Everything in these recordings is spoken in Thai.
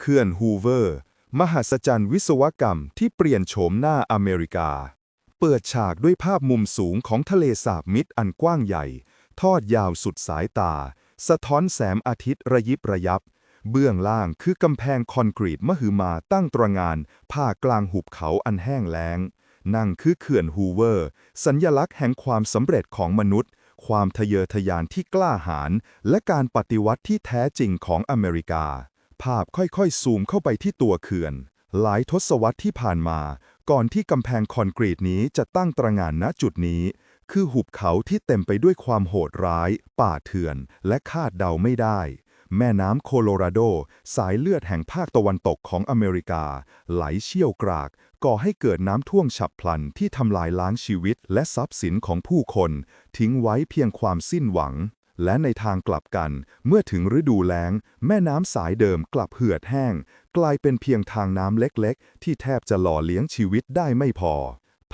เขื่อนฮูเวอร์ มหัศจรรย์วิศวกรรมที่เปลี่ยนโฉมหน้าอเมริกา เปิดฉากด้วยภาพมุมสูงของทะเลสาบมิดอันกว้างใหญ่ ทอดยาวสุดสายตา สะท้อนแสงอาทิตย์ระยิบระยับ เบื้องล่างคือกำแพงคอนกรีตมหึมาตั้งตระงานผ่ากลางหุบเขาอันแห้งแล้ง นั่นคือเขื่อนฮูเวอร์ สัญญลักษณ์แห่งความสำเร็จของมนุษย์ความทะเยอทะยานที่กล้าหาญและการปฏิวัติที่แท้จริงของอเมริกา ภาพค่อยๆ ซูมเข้าไปที่ตัวเขื่อน หลายทศวรรษที่ผ่านมา ก่อนที่กำแพงคอนกรีตนี้จะตั้งตระหง่านณจุดนี้ คือหุบเขาที่เต็มไปด้วยความโหดร้าย ป่าเถื่อน และคาดเดาไม่ได้ แม่น้ำโคโลราโด สายเลือดแห่งภาคตะวันตกของอเมริกา ไหลเชี่ยวกราก ก่อให้เกิดน้ำท่วมฉับพลันที่ทำลายล้างชีวิตและทรัพย์สินของผู้คน ทิ้งไว้เพียงความสิ้นหวัง และในทางกลับกัน เมื่อถึงฤดูแล้ง แม่น้ำสายเดิมกลับเหือดแห้ง กลายเป็นเพียงทางน้ำเล็กๆ ที่แทบจะหล่อเลี้ยงชีวิตได้ไม่พอ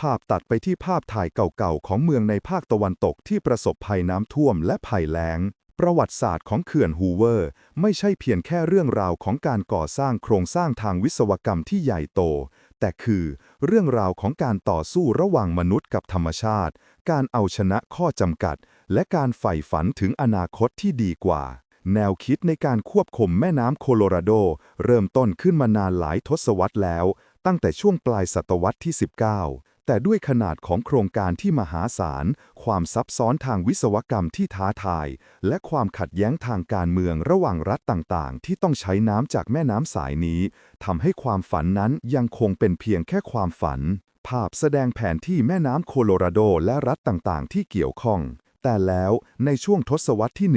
ภาพตัดไปที่ภาพถ่ายเก่าๆ ของเมืองในภาคตะวันตกที่ประสบภัยน้ำท่วมและภัยแล้ง ประวัติศาสตร์ของเขื่อนฮูเวอร์ ไม่ใช่เพียงแค่เรื่องราวของการก่อสร้างโครงสร้างทางวิศวกรรมที่ใหญ่โต แต่คือเรื่องราวของการต่อสู้ระหว่างมนุษย์กับธรรมชาติ การเอาชนะข้อจำกัด และการใฝ่ฝันถึงอนาคตที่ดีกว่า แนวคิดในการควบคุมแม่น้ำโคโลราโด เริ่มต้นขึ้นมานานหลายทศวรรษแล้ว ตั้งแต่ช่วงปลายศตวรรษที่ 19 แต่ด้วยขนาดของโครงการที่มหาศาล ความซับซ้อนทางวิศวกรรมที่ท้าทาย และความขัดแย้งทางการเมืองระหว่างรัฐต่างๆ ที่ต้องใช้น้ำจากแม่น้ำสายนี้ทำให้ความฝันนั้นยังคงเป็นเพียงแค่ความฝัน ภาพแสดงแผนที่แม่น้ำโคโลราโดและรัฐต่างๆ ที่เกี่ยวข้อง แต่แล้วในช่วงทศวรรษที่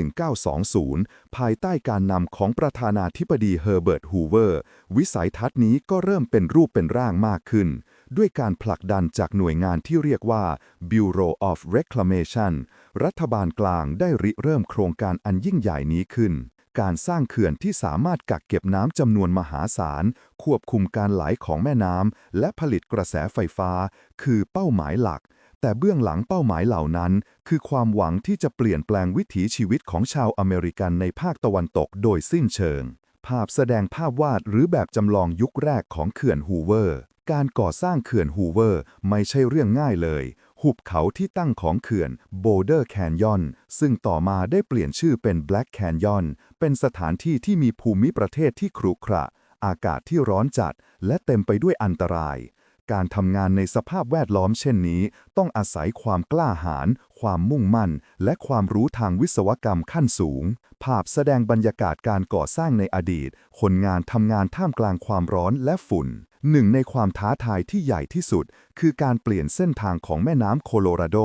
1920 ภายใต้การนำของประธานาธิบดีเฮอร์เบิร์ต ฮูเวอร์ วิสัยทัศน์นี้ก็เริ่มเป็นรูปเป็นร่างมากขึ้น ด้วยการผลักดันจากหน่วยงานที่เรียกว่า Bureau of Reclamation รัฐบาลกลางได้ริเริ่มโครงการอันยิ่งใหญ่นี้ขึ้น การสร้างเขื่อนที่สามารถกักเก็บน้ำจำนวนมหาศาล ควบคุมการไหลของแม่น้ำและผลิตกระแสไฟฟ้า คือเป้าหมายหลัก แต่เบื้องหลังเป้าหมายเหล่านั้น คือความหวังที่จะเปลี่ยนแปลงวิถีชีวิตของชาวอเมริกันในภาคตะวันตกโดยสิ้นเชิง ภาพแสดงภาพวาดหรือแบบจำลองยุคแรกของเขื่อนฮูเวอร์ การก่อสร้างเขื่อนฮูเวอร์ไม่ใช่เรื่องง่ายเลย หุบเขาที่ตั้งของเขื่อน Boulder Canyon ซึ่งต่อมาได้เปลี่ยนชื่อเป็น Black Canyon เป็นสถานที่ที่มีภูมิประเทศที่ขรุขระ อากาศที่ร้อนจัด และเต็มไปด้วยอันตราย การทำงานในสภาพแวดล้อมเช่นนี้ ต้องอาศัยความกล้าหาญ ความมุ่งมั่น และความรู้ทางวิศวกรรมขั้นสูง ภาพแสดงบรรยากาศการก่อสร้างในอดีต คนงานทำงานท่ามกลางความร้อนและฝุ่น หนึ่งในความท้าทายที่ใหญ่ที่สุด คือการเปลี่ยนเส้นทางของแม่น้ำโคโลราโด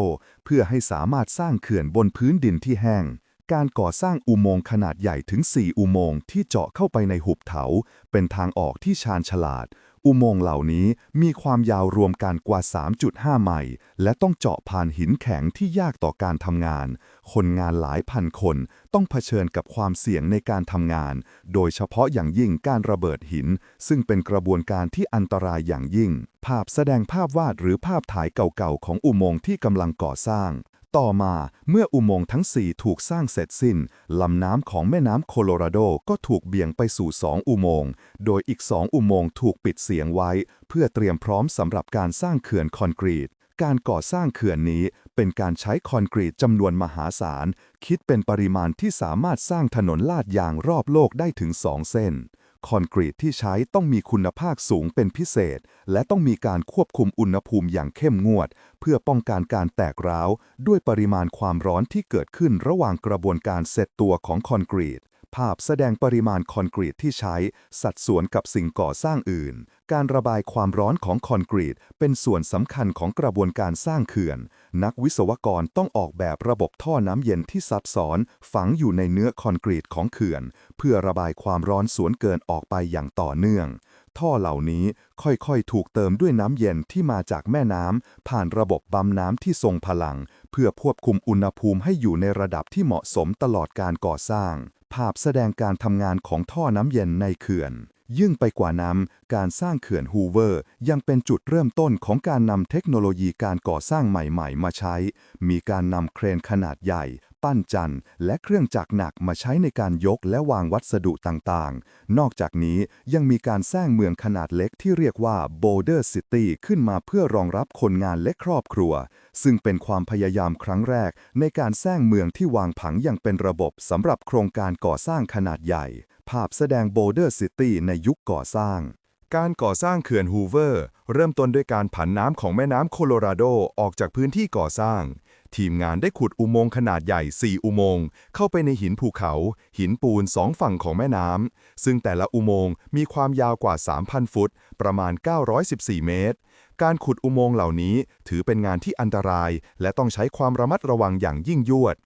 เพื่อให้สามารถสร้างเขื่อนบนพื้นดินที่แห้ง การก่อสร้างอุโมงค์ขนาดใหญ่ถึง 4 อุโมงค์ที่เจาะเข้าไปในหุบเขา เป็นทางออกที่ชาญฉลาด อุโมงค์เหล่านี้มีความยาวรวมกันกว่า 3.5 ไมล์และต้องเจาะผ่านหินแข็งที่ยากต่อการทำงาน คนงานหลายพันคนต้องเผชิญกับความเสี่ยงในการทำงาน โดยเฉพาะอย่างยิ่งการระเบิดหิน ซึ่งเป็นกระบวนการที่อันตรายอย่างยิ่ง ภาพแสดงภาพวาดหรือภาพถ่ายเก่าๆของอุโมงค์ที่กำลังก่อสร้าง ต่อมาเมื่ออุโมงค์ทั้ง 4 ถูกสร้างเสร็จสิ้น ลำน้ำของแม่น้ำโคโลราโดก็ถูกเบี่ยงไปสู่ 2 อุโมงค์ โดยอีก 2 อุโมงค์ถูกปิดเสียงไว้ เพื่อเตรียมพร้อมสำหรับการสร้างเขื่อนคอนกรีต การก่อสร้างเขื่อนนี้เป็นการใช้คอนกรีตจำนวนมหาศาล คิดเป็นปริมาณที่สามารถสร้างถนนลาดยางรอบโลกได้ถึง 2 เส้น คอนกรีตที่ใช้ต้องมีคุณภาพสูงเป็นพิเศษ และต้องมีการควบคุมอุณหภูมิอย่างเข้มงวด เพื่อป้องกันการแตกร้าว ด้วยปริมาณความร้อนที่เกิดขึ้นระหว่างกระบวนการเสร็จตัวของคอนกรีต ภาพแสดงปริมาณคอนกรีตที่ใช้ สัดส่วนกับสิ่งก่อสร้างอื่น การระบายความร้อนของคอนกรีต เป็นส่วนสำคัญของกระบวนการสร้างเขื่อน นักวิศวกรต้องออกแบบระบบท่อน้ำเย็นที่ซับซ้อน ฝังอยู่ในเนื้อคอนกรีตของเขื่อน เพื่อระบายความร้อนสวนเกินออกไปอย่างต่อเนื่องท่อเหล่านี้ค่อยๆ ถูกเติมด้วยน้ำเย็นที่มาจากแม่น้ำ ผ่านระบบปั๊มน้ำที่ทรงพลัง เพื่อควบคุมอุณหภูมิให้อยู่ในระดับที่เหมาะสมตลอดการก่อสร้าง ภาพแสดงการทำงานของท่อน้ำเย็นในเขื่อน ยิ่งไปกว่านั้นการสร้างเขื่อนฮูเวอร์ ยังเป็นจุดเริ่มต้นของการนำเทคโนโลยีการก่อสร้างใหม่ ๆ มาใช้ มีการนำเครนขนาดใหญ่ปั้นจันทร์และเครื่องจักรหนักมาใช้ในการยกและวางวัสดุต่างๆ นอกจากนี้ยังมีการสร้างเมืองขนาดเล็กที่เรียกว่า Boulder City ขึ้นมาเพื่อรองรับคนงานและครอบครัว ซึ่งเป็นความพยายามครั้งแรก ในการสร้างเมืองที่วางผังอย่างเป็นระบบสำหรับโครงการก่อสร้างขนาดใหญ่ ภาพแสดง Boulder City ในยุคก่อสร้างการก่อสร้างเขื่อนฮูเวอร์ เริ่มต้นด้วยการผันน้ำของแม่น้ำโคโลราโดออกจากพื้นที่ก่อสร้าง ทีมงานได้ขุดอุโมงค์ขนาดใหญ่ 4 อุโมงค์เข้าไปในหินภูเขา หินปูนสองฝั่งของแม่น้ำ ซึ่งแต่ละอุโมงค์มีความยาวกว่า 3,000 ฟุต ประมาณ 914 เมตร การขุดอุโมงค์เหล่านี้ถือเป็นงานที่อันตราย และต้องใช้ความระมัดระวังอย่างยิ่งยวด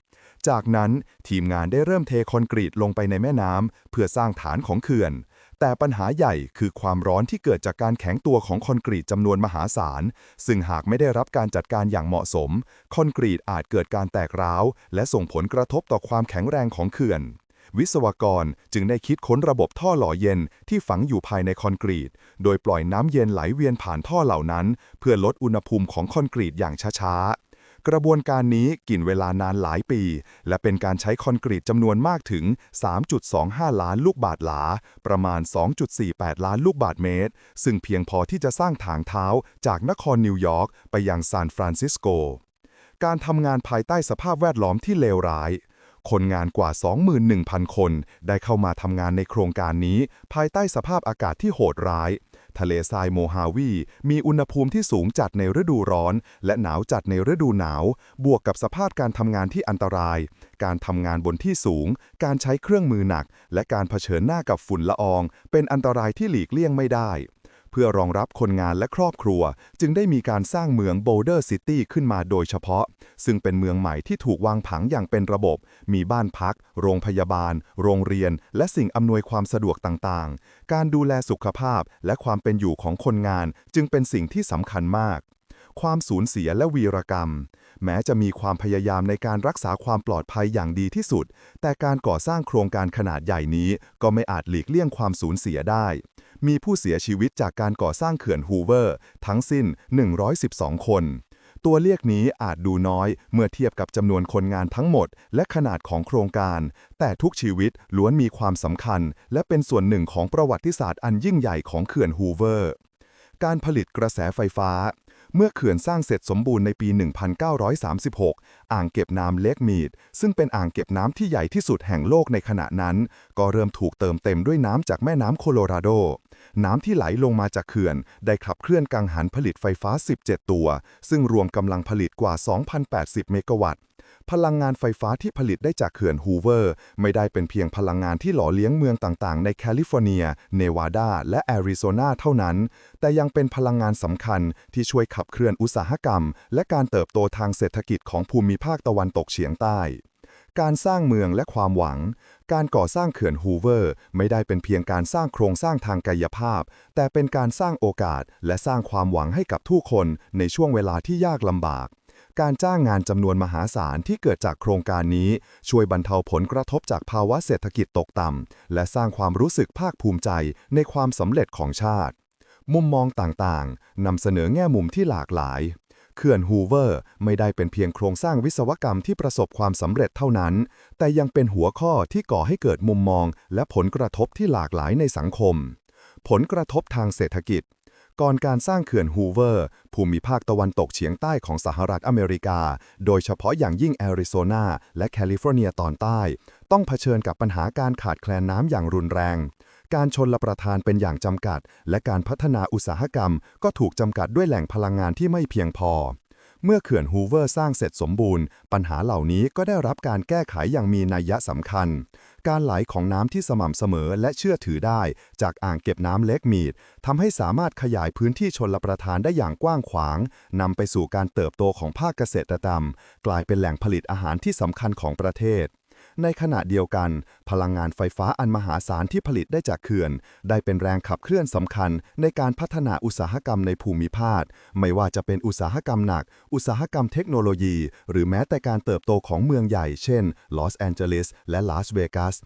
จากนั้นทีมงานได้เริ่มเทคอนกรีตลงไปในแม่น้ำเพื่อสร้างฐานของเขื่อน แต่ปัญหาใหญ่คือความร้อนที่เกิดจากการแข็งตัวของคอนกรีตจำนวนมหาศาล ซึ่งหากไม่ได้รับการจัดการอย่างเหมาะสม คอนกรีตอาจเกิดการแตกร้าว และส่งผลกระทบต่อความแข็งแรงของเขื่อน วิศวกรจึงได้คิดค้นระบบท่อหล่อเย็นที่ฝังอยู่ภายในคอนกรีต โดยปล่อยน้ำเย็นไหลเวียนผ่านท่อเหล่านั้น เพื่อลดอุณหภูมิของคอนกรีตอย่างช้าๆ กระบวนการนี้กินเวลานานหลายปี และเป็นการใช้คอนกรีตจำนวนมากถึง 3.25 ล้านลูกบาทหลา ประมาณ 2.48 ล้านลูกบาทเมตร ซึ่งเพียงพอที่จะสร้างทางเท้าจากนครนิวยอร์กไปยังซานฟรานซิสโก การทำงานภายใต้สภาพแวดล้อมที่เลวร้าย คนงานกว่า 21,000 คน ได้เข้ามาทำงานในโครงการนี้ ภายใต้สภาพอากาศที่โหดร้าย ทะเลทรายโมฮาวี มีอุณหภูมิที่สูงจัดในฤดูร้อน และหนาวจัดในฤดูหนาว บวกกับสภาพการทำงานที่อันตราย การทำงานบนที่สูง การใช้เครื่องมือหนัก และการเผชิญหน้ากับฝุ่นละออง เป็นอันตรายที่หลีกเลี่ยงไม่ได้ เพื่อรองรับคนงานและครอบครัว จึงได้มีการสร้างเมืองโ Boulder City ขึ้นมาโดยเฉพาะ ซึ่งเป็นเมืองใหม่ที่ถูกวางผังอย่างเป็นระบบ มีบ้านพัก โรงพยาบาล โรงเรียน และสิ่งอำนวยความสะดวกต่างๆ การดูแลสุขภาพและความเป็นอยู่ของคนงาน จึงเป็นสิ่งที่สำคัญมาก ความสูญเสียและวีรกรรม แม้จะมีความพยายามในการรักษาความปลอดภัยอย่างดีที่สุด แต่การก่อสร้างโครงการขนาดใหญ่นี้ ก็ไม่อาจหลีกเลี่ยงความสูญเสียได้ มีผู้เสียชีวิตจากการก่อสร้างเขื่อนฮูเวอร์ ทั้งสิ้น 112 คน ตัวเลขนี้อาจดูน้อยเมื่อเทียบกับจำนวนคนงานทั้งหมด และขนาดของโครงการ แต่ทุกชีวิตล้วนมีความสำคัญ และเป็นส่วนหนึ่งของประวัติศาสตร์อันยิ่งใหญ่ของเขื่อนฮูเวอร์การผลิตกระแสไฟฟ้า เมื่อเขื่อนสร้างเสร็จสมบูรณ์ในปี 1936 อ่างเก็บน้ำเล็กมีด ซึ่งเป็นอ่างเก็บน้ำที่ใหญ่ที่สุดแห่งโลกในขณะนั้น ก็เริ่มถูกเติมเต็มด้วยน้ำจากแม่น้ำโคโลราโด น้ำที่ไหลลงมาจากเขื่อน ได้ขับเคลื่อนกังหันผลิตไฟฟ้า 17 ตัว ซึ่งรวมกำลังผลิตกว่า 2,080 เมกะวัตต์ พลังงานไฟฟ้าที่ผลิตได้จากเขื่อนฮูเวอร์ ไม่ได้เป็นเพียงพลังงานที่หล่อเลี้ยงเมืองต่างๆ ในแคลิฟอร์เนีย เนวาดา และแอริโซนาเท่านั้น แต่ยังเป็นพลังงานสำคัญที่ช่วยขับเคลื่อนอุตสาหกรรม และการเติบโตทางเศรษฐกิจของภูมิภาคตะวันตกเฉียงใต้ การสร้างเมืองและความหวัง การก่อสร้างเขื่อนฮูเวอร์ ไม่ได้เป็นเพียงการสร้างโครงสร้างทางกายภาพ แต่เป็นการสร้างโอกาสและสร้างความหวังให้กับทุกคนในช่วงเวลาที่ยากลำบาก การจ้างงานจำนวนมหาศาลที่เกิดจากโครงการนี้ ช่วยบรรเทาผลกระทบจากภาวะเศรษฐกิจตกต่ำ และสร้างความรู้สึกภาคภูมิใจในความสำเร็จของชาติ มุมมองต่างๆนำเสนอแง่มุมที่หลากหลายเขื่อนฮูเวอร์ไม่ได้เป็นเพียงโครงสร้างวิศวกรรมที่ประสบความสำเร็จเท่านั้น แต่ยังเป็นหัวข้อที่ก่อให้เกิดมุมมอง และผลกระทบที่หลากหลายในสังคม ผลกระทบทางเศรษฐกิจ ก่อนการสร้างเขื่อนฮูเวอร์ ภูมิภาคตะวันตกเฉียงใต้ของสหรัฐอเมริกา โดยเฉพาะอย่างยิ่งแอริโซนาและแคลิฟอร์เนียตอนใต้ ต้องเผชิญกับปัญหาการขาดแคลนน้ำอย่างรุนแรง การชนละประทานเป็นอย่างจำกัด และการพัฒนาอุตสาหกรรม ก็ถูกจำกัดด้วยแหล่งพลังงานที่ไม่เพียงพอ เมื่อเขื่อนฮูเวอร์สร้างเสร็จสมบูรณ์ ปัญหาเหล่านี้ก็ได้รับการแก้ไขอย่างมีนัยยะสำคัญ การไหลของน้ำที่สม่ำเสมอและเชื่อถือได้ จากอ่างเก็บน้ำเล็กมีดทำให้สามารถขยายพื้นที่ชนลประทานได้อย่างกว้างขวางนำไปสู่การเติบโตของภาคเกษตรกรรม กลายเป็นแหล่งผลิตอาหารที่สำคัญของประเทศ ในขณะเดียวกัน พลังงานไฟฟ้าอันมหาศาลที่ผลิตได้จากเขื่อน ได้เป็นแรงขับเคลื่อนสำคัญ ในการพัฒนาอุตสาหกรรมในภูมิภาค ไม่ว่าจะเป็นอุตสาหกรรมหนัก อุตสาหกรรมเทคโนโลยี หรือแม้แต่การเติบโตของเมืองใหญ่ เช่น ลอสแอนเจลิส และลาสเวกัส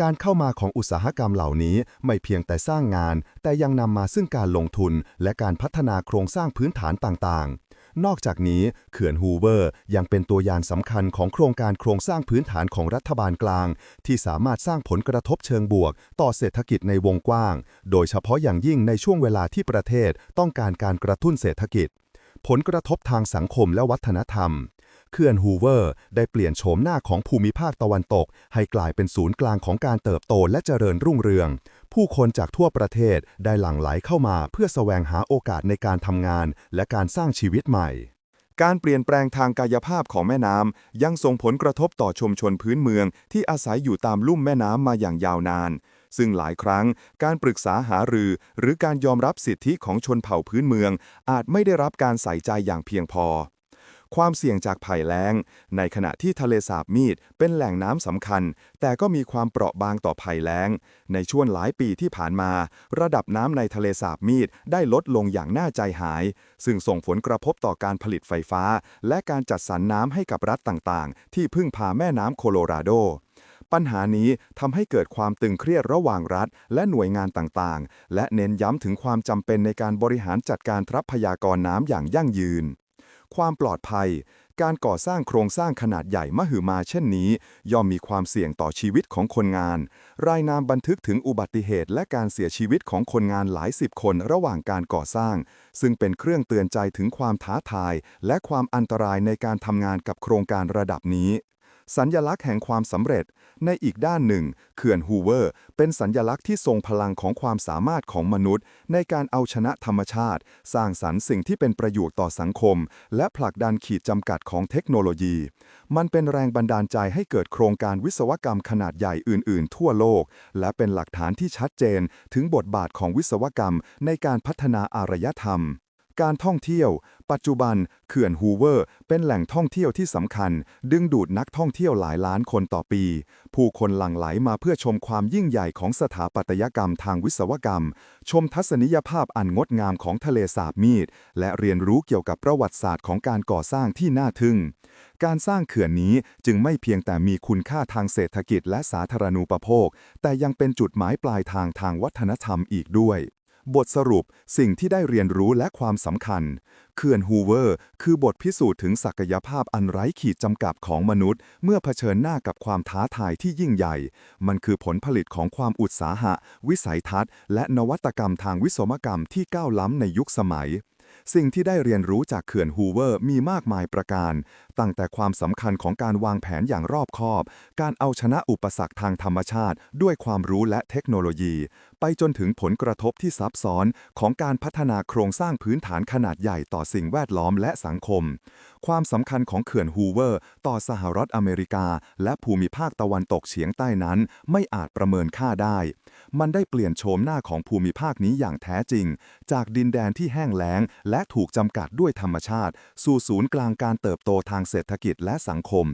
การเข้ามาของอุตสาหกรรมเหล่านี้ไม่เพียงแต่สร้างงาน แต่ยังนำมาซึ่งการลงทุน และการพัฒนาโครงสร้างพื้นฐานต่างๆ นอกจากนี้เขื่อนฮูเวอร์ยังเป็นตัวอย่างสำคัญของโครงการโครงสร้างพื้นฐานของรัฐบาลกลาง ที่สามารถสร้างผลกระทบเชิงบวก ต่อเศรษฐกิจในวงกว้าง โดยเฉพาะอย่างยิ่งในช่วงเวลาที่ประเทศต้องการการกระตุ้นเศรษฐกิจ ผลกระทบทางสังคมและวัฒนธรรมเขื่อนฮูเวอร์ได้เปลี่ยนโฉมหน้าของภูมิภาคตะวันตก ให้กลายเป็นศูนย์กลางของการเติบโตและเจริญรุ่งเรือง ผู้คนจากทั่วประเทศได้หลั่งไหลเข้ามาเพื่อแสวงหาโอกาสในการทำงาน และการสร้างชีวิตใหม่ การเปลี่ยนแปลงทางกายภาพของแม่น้ำยังส่งผลกระทบต่อชุมชนพื้นเมืองที่อาศัยอยู่ตามลุ่มแม่น้ำมาอย่างยาวนาน ซึ่งหลายครั้งการปรึกษาหารือ หรือการยอมรับสิทธิของชนเผ่าพื้นเมือง อาจไม่ได้รับการใส่ใจอย่างเพียงพอ ความเสี่ยงจากภัยแล้ง ในขณะที่ทะเลสาบมีดเป็นแหล่งน้ำสำคัญ แต่ก็มีความเปราะบางต่อภัยแล้ง ในช่วงหลายปีที่ผ่านมา ระดับน้ำในทะเลสาบมีดได้ลดลงอย่างน่าใจหาย ซึ่งส่งผลกระทบต่อการผลิตไฟฟ้า และการจัดสรรน้ำให้กับรัฐต่างๆ ที่พึ่งพาแม่น้ำโคโลราโดปัญหานี้ทำให้เกิดความตึงเครียดระหว่างรัฐ และหน่วยงานต่างๆ และเน้นย้ำถึงความจำเป็นในการบริหารจัดการทรัพยากรน้ำอย่างยั่งยืน ความปลอดภัย การก่อสร้างโครงสร้างขนาดใหญ่มหึมาเช่นนี้ ย่อมมีความเสี่ยงต่อชีวิตของคนงาน รายนามบันทึกถึงอุบัติเหตุ และการเสียชีวิตของคนงานหลายสิบคนระหว่างการก่อสร้าง ซึ่งเป็นเครื่องเตือนใจถึงความท้าทาย และความอันตรายในการทำงานกับโครงการระดับนี้ สัญญลักษณ์แห่งความสำเร็จ ในอีกด้านหนึ่ง เขื่อนฮูเวอร์ เป็นสัญญลักษณ์ที่ทรงพลังของความสามารถของมนุษย์ ในการเอาชนะธรรมชาติ สร้างสรรค์สิ่งที่เป็นประโยชน์ต่อสังคม และผลักดันขีดจำกัดของเทคโนโลยี มันเป็นแรงบันดาลใจให้เกิดโครงการวิศวกรรมขนาดใหญ่อื่น ๆ ทั่วโลก และเป็นหลักฐานที่ชัดเจน ถึงบทบาทของวิศวกรรมในการพัฒนาอารยธรรม การท่องเที่ยว ปัจจุบันเขื่อนฮูเวอร์เป็นแหล่งท่องเที่ยวที่สำคัญ ดึงดูดนักท่องเที่ยวหลายล้านคนต่อปี ผู้คนหลั่งไหลมาเพื่อชมความยิ่งใหญ่ของสถาปัตยกรรมทางวิศวกรรม ชมทัศนียภาพอันงดงามของทะเลสาบมีด และเรียนรู้เกี่ยวกับประวัติศาสตร์ของการก่อสร้างที่น่าทึ่ง การสร้างเขื่อนนี้จึงไม่เพียงแต่มีคุณค่าทางเศรษฐกิจและสาธารณูปโภค แต่ยังเป็นจุดหมายปลายทางทางวัฒนธรรมอีกด้วย บทสรุปสิ่งที่ได้เรียนรู้และความสำคัญเขื่อนฮูเวอร์ คือบทพิสูจน์ถึงศักยภาพอันไร้ขีดจำกัดของมนุษย์ เมื่อเผชิญหน้ากับความท้าทายที่ยิ่งใหญ่ มันคือผลผลิตของความอุตสาหะ วิสัยทัศน์ และนวัตกรรมทางวิศวกรรมที่ก้าวล้ำในยุคสมัยสิ่งที่ได้เรียนรู้จากเขื่อนฮูเวอร์มีมากมายประการ ตั้งแต่ความสำคัญของการวางแผนอย่างรอบคอบ การเอาชนะอุปสรรคทางธรรมชาติ ด้วยความรู้และเทคโนโลยี ไปจนถึงผลกระทบที่ซับซ้อนของการพัฒนาโครงสร้างพื้นฐานขนาดใหญ่ต่อสิ่งแวดล้อมและสังคม ความสำคัญของเขื่อนฮูเวอร์ ต่อสหรัฐอเมริกา และภูมิภาคตะวันตกเฉียงใต้นั้น ไม่อาจประเมินค่าได้ มันได้เปลี่ยนโฉมหน้าของภูมิภาคนี้อย่างแท้จริง จากดินแดนที่แห้งแล้ง และถูกจำกัดด้วยธรรมชาติ สู่ศูนย์กลางการเติบโตทางเศรษฐกิจและสังคม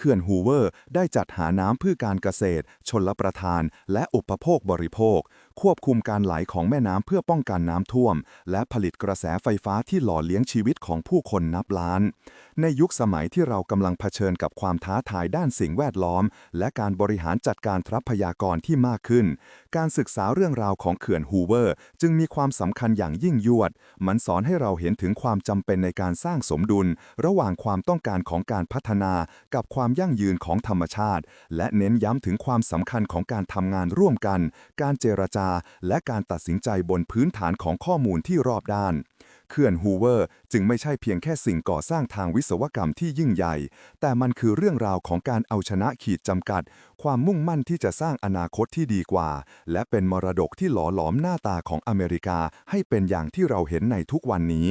เขื่อนฮูเวอร์ได้จัดหาน้ำเพื่อการเกษตร ชนลประทาน และอุปโภคบริโภค ควบคุมการไหลของแม่น้ำเพื่อป้องกันน้ำท่วม และผลิตกระแสไฟฟ้าที่หล่อเลี้ยงชีวิตของผู้คนนับล้าน ในยุคสมัยที่เรากำลังเผชิญกับความท้าทายด้านสิ่งแวดล้อม และการบริหารจัดการทรัพยากรที่มากขึ้น การศึกษาเรื่องราวของเขื่อนฮูเวอร์จึงมีความสำคัญอย่างยิ่งยวด มันสอนให้เราเห็นถึงความจำเป็นในการสร้างสมดุล ระหว่างความต้องการของการพัฒนากับความความยั่งยืนของธรรมชาติ และเน้นย้ำถึงความสำคัญของการทำงานร่วมกัน การเจรจา และการตัดสินใจบนพื้นฐานของข้อมูลที่รอบด้าน เขื่อนฮูเวอร์จึงไม่ใช่เพียงแค่สิ่งก่อสร้างทางวิศวกรรมที่ยิ่งใหญ่ แต่มันคือเรื่องราวของการเอาชนะขีดจำกัด ความมุ่งมั่นที่จะสร้างอนาคตที่ดีกว่า และเป็นมรดกที่หล่อหลอมหน้าตาของอเมริกาให้เป็นอย่างที่เราเห็นในทุกวันนี้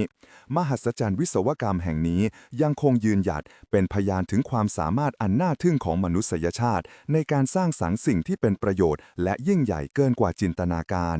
มหัศจรรย์วิศวกรรมแห่งนี้ยังคงยืนหยัดเป็นพยานถึงความสามารถอันน่าทึ่งของมนุษยชาติ ในการสร้างสรรค์สิ่งที่เป็นประโยชน์ และยิ่งใหญ่เกินกว่าจินตนาการ